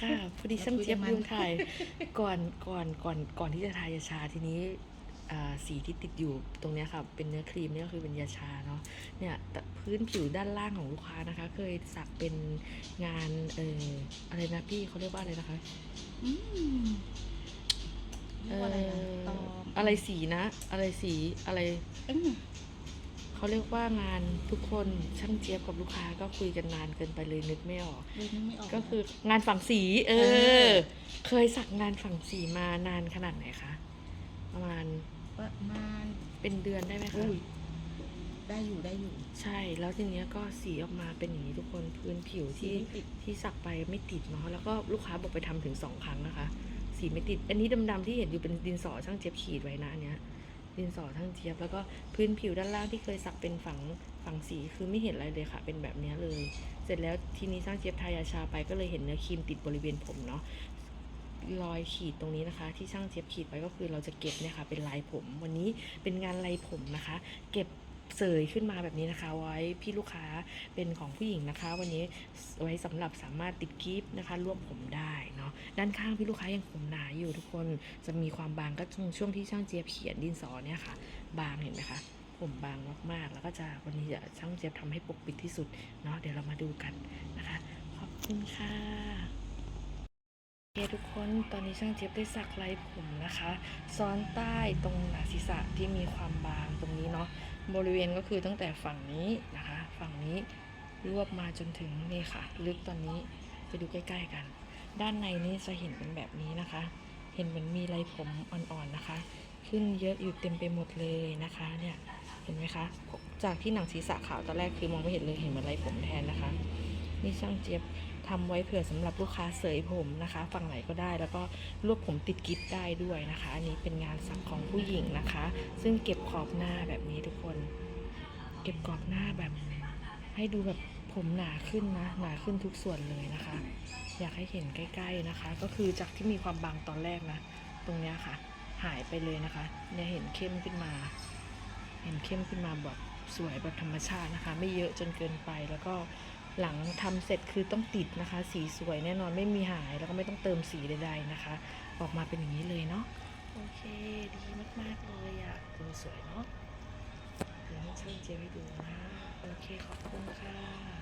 ค่ะ พอดีช่างเจี๊ยบลืมถ่ายก่อนก่อนก่อนก่อนที่จะทายาชาทีนี้อ่าสีที่ติดอยู่ตรงเนี้ยค่ะ เป็นเนื้อครีมเนี่ยก็คือเป็นยาชาเนาะเนี่ยแต่พื้นผิวด้านล่างของลูกค้านะคะ เคยสักเป็นงานเอ่ออะไรนะพี่เขาเรียกว่าอะไรนะคะอืมเรียกว่าอะไรนะตอมอะไรสีนะ อะไรสีอะไรอืม เขาเรียกว่างานทุกคนช่างเจี๊ยบกับลูกค้าก็คุยกันนานเกินไปเลยนึกไม่ออก เลยนึกไม่ออกก็คืองานฝั่งสีเอเอออ เคยสักงานฝั่งสีมานานขนาดไหนคะ ประมาณประมาณเป็นเดือนได้ไหมคะอุ้ยได้อยู่ได้อยู่ใช่ แล้วทีเนี้ยก็สีออกมาเป็นอย่างนี้ทุกคนพื้นผิวที่สีไม่ติดที่สักไปไม่ติดเนาะแล้วก็ลูกค้าบอกไปทำถึงสองครั้งนะคะ สีไม่ติด อันนี้ดำๆที่เห็นอยู่เป็นดินสอช่างเจี๊ยบขีดไว้นะอันเนี้ย ดินสอทั้งเจี๊ยบ แล้วก็พื้นผิวด้านล่างที่เคยสักเป็นฝังฝังสีคือไม่เห็นอะไรเลยค่ะ เป็นแบบนี้เลย เสร็จแล้วทีนี้สร้างเจี๊ยบทายาชาไปก็เลยเห็นเนื้อครีมติดบริเวณผมเนาะรอยขีดตรงนี้นะคะ ที่ช่างเจี๊ยบขีดไว้ก็คือเราจะเก็บเนี่ยค่ะเป็นลายผม วันนี้เป็นงานลายผมนะคะ เก็บ เสยขึ้นมาแบบนี้นะคะ ไว้พี่ลูกค้าเป็นของผู้หญิงนะคะ วันนี้ไว้สำหรับสามารถติดกิฟต์นะคะรวบผมได้เนาะด้านข้างพี่ลูกค้ายังผมหนาอยู่ทุกคนจะมีความบางก็ช่วงวงที่ช่างเจี๊ยบเขียนดินสอเนี่ยค่ะ บางเห็นไหมคะผมบางมากๆ แล้วก็จะวันนี้จะช่างเจี๊ยบทำให้ปกปิดที่สุดเนาะเดี๋ยวเรามาดูกันนะคะ ขอบคุณค่ะ เคทุกคนตอนนี้ช่างเจี๊ยบได้สักลายผมนะคะ ซ้อนใต้ตรงหนังศีรษะที่มีความบางตรงนี้เนาะบริเวณก็คือตั้งแต่ฝั่งนี้นะคะ ฝั่งนี้รวบมาจนถึงนี่ค่ะ ลึกตอนนี้ไปดูใกล้ ๆ กัน ด้านในนี่จะเห็นเป็นแบบนี้นะคะ เห็นเหมือนมีลายผมอ่อนๆนะคะ ขึ้นเยอะอยู่เต็มไปหมดเลยนะคะเนี่ยเห็นไหมคะ จากที่หนังศีรษะขาวตอนแรกคือมองไม่เห็นเลยเห็นเหมือนลายผมแทนนะคะ นี่ช่างเจี๊ยบ ทำไว้เผื่อสำหรับลูกค้าเสยผมนะคะ ฝั่งไหนก็ได้แล้วก็รวบผมติดกิฟได้ด้วยนะคะ อันนี้เป็นงานสักของผู้หญิงนะคะ ซึ่งเก็บขอบหน้าแบบนี้ทุกคน เก็บขอบหน้าแบบ ให้ดูแบบผมหนาขึ้นนะหนาขึ้นทุกส่วนเลยนะคะ อยากให้เห็นใกล้ ๆนะคะ ก็คือจากที่มีความบางตอนแรกนะ ตรงเนี้ยค่ะ หายไปเลยนะคะ เนี่ยเห็นเข้มขึ้นมา เห็นเข้มขึ้นมาแบบสวยแบบธรรมชาตินะคะ ไม่เยอะจนเกินไปแล้วก็ หลังทำเสร็จคือต้องติดนะคะ สีสวยแน่นอนไม่มีหายแล้วก็ไม่ต้องเติมสีใดๆนะคะ ออกมาเป็นอย่างนี้เลยเนาะโอเคดีมากๆเลยอะ่ะดูสวยเนาะเดี๋ยวให้ช่างเจไปดูนะโอเคขอบคุณค่ะ